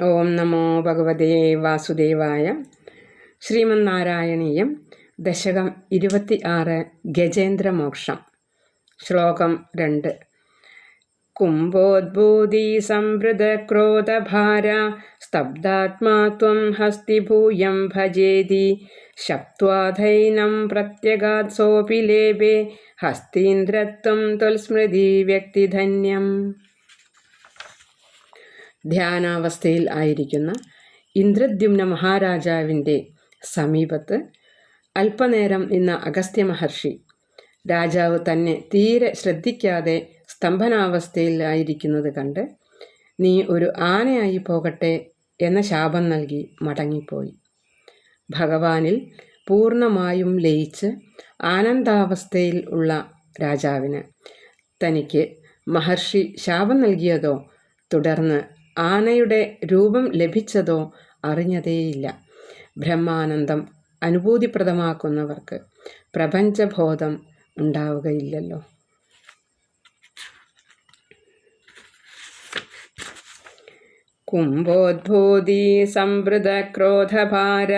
ഓം നമോ ഭഗവതേ വാസുദേവായ ശ്രീമന്നാരായണീയം ദശകം ഇരുപത്തി ആറ് ഗജേന്ദ്രമോക്ഷം ശ്ലോകം രണ്ട്. കുംഭോദ്ഭൂതി സംവൃതക്രോധഭാര സ്തബ്ധാത്മാ ത്വം ഹസ്തിഭൂയം ഭജേതി ശപ്ത്വാധൈനം പ്രത്യഗാത് സോപി ലേപേ ഹസ്തീന്ദ്രത്വം ത്വൽസ്മൃതി വ്യക്തിധന്യം. ധ്യാനാവസ്ഥയിൽ ആയിരിക്കുന്ന ഇന്ദ്രദ്യുമ്ന മഹാരാജാവിന്റെ സമീപത്ത് അല്പനേരം നിന്ന അഗസ്ത്യ മഹർഷി രാജാവ് തന്നെ തീരെ ശ്രദ്ധിക്കാതെ സ്തംഭനാവസ്ഥയിലായിരിക്കുന്നത് കണ്ട് നീ ഒരു ആനയായി പോകട്ടെ എന്ന ശാപം നൽകി മടങ്ങിപ്പോയി. ഭഗവാനിൽ പൂർണമായും ലയിച്ച് ആനന്ദാവസ്ഥയിൽ ഉള്ള രാജാവിന് തനിക്ക് മഹർഷി ശാപം നൽകിയതോ തുടർന്ന് ആനയുടെ രൂപം ലഭിച്ചതോ അറിഞ്ഞതേയില്ല. ബ്രഹ്മാനന്ദം അനുഭൂതിപ്രദമാക്കുന്നവർക്ക് പ്രപഞ്ചബോധം ഉണ്ടാവുകയില്ലല്ലോ. കുംഭോദ്ഭൂതി സംവൃതക്രോധഭാര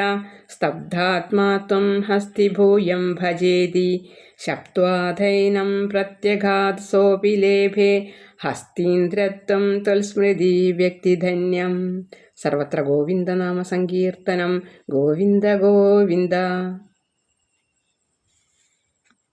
സ്തബ്ധാത്മാ ത്വം ഹസ്തിഭൂയം ഭജേതി ശപ്ത്വാധൈനം പ്രത്യഘാത് സോപി ലേഭേ ഹസ്തീന്ദ്രത്വം ത്വൽസ്മൃതി വ്യക്തിധന്യം സർവത്ര ഗോവിന്ദനാമ സങ്കീർത്തനം ഗോവിന്ദ ഗോവിന്ദ